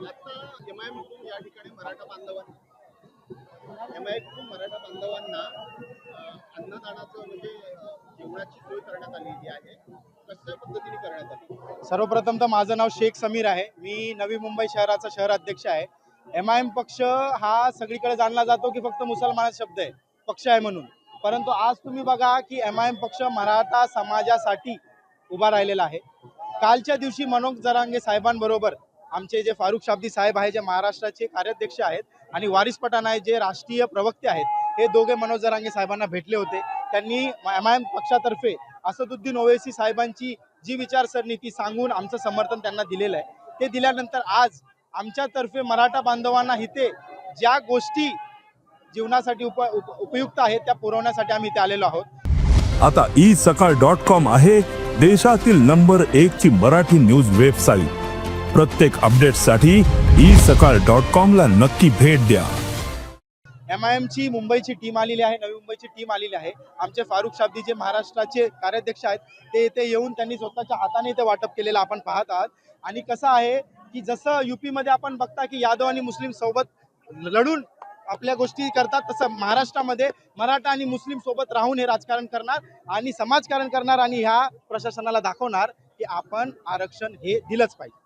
आता M I या ठिकाणी मराठा बांधवांना एम आय मराठा बांधवांना अन्नदानाचं म्हणजे जेवणाची सोय करण्यात आलेली आहे. कशा पद्धतीने करण्यात आली? सर्वप्रथम तर माझं नाव शेख समीर आहे. मी नवी मुंबई शहराचा शहर अध्यक्ष आहे. एम आय एम पक्ष हा सगळीकडे जाणला जातो की फक्त मुसलमानाचा शब्द आहे. पक्ष आहे म्हणून. परंतु आज तुम्ही बघा की एम आय एम पक्ष मराठा समाजासाठी उभा राहिलेला आहे. कालच्या दिवशी मनोज जरांगे साहेबांबरोबर आमचे जे फारुख शाब्दी साहेब आहे जे महाराष्ट्राचे कार्याध्यक्ष आहेत आणि वारिस पठाण आहे जे राष्ट्रीय प्रवक्ते आहेत हे दोघे मनोज जरांगे साहेबांना भेटले होते. त्यांनी एम आय एम पक्षातर्फे असदुद्दीन ओवेसी साहेबांची जी विचारसरणी ती सांगून आमचं समर्थन त्यांना दिलेलं आहे. ते दिल्यानंतर आज आमच्यातर्फे मराठा बांधवांना इथे ज्या गोष्टी जीवनासाठी उप उप- उपयुक्त आहेत त्या पुरवण्यासाठी आम्ही इथे आलेलो आहोत. आता ई सकाळ डॉट कॉम आहे देशातील नंबर एक ची मराठी न्यूज वेबसाईट. प्रत्येक अपडेटसाठी ई सकाळ डॉट कॉम ला नक्की भेट द्या. एम आय एमची मुंबईची टीम आलेली आहे नवी मुंबईची टीम आलेली आहे. आमचे फारुख शाब्दी जे महाराष्ट्राचे कार्याध्यक्ष आहेत ते इथे येऊन त्यांनी स्वतःच्या हाताने ते वाटप केलेलं आपण पाहत आहात. आणि कसं आहे की जसं युपी मध्ये आपण बघता की यादव आणि मुस्लिम सोबत लढून आपल्या गोष्टी करतात तसं महाराष्ट्रामध्ये मराठा आणि मुस्लिम सोबत राहून हे राजकारण करणार आणि समाजकारण करणार आणि ह्या प्रशासनाला दाखवणार की आपण आरक्षण हे दिलंच पाहिजे.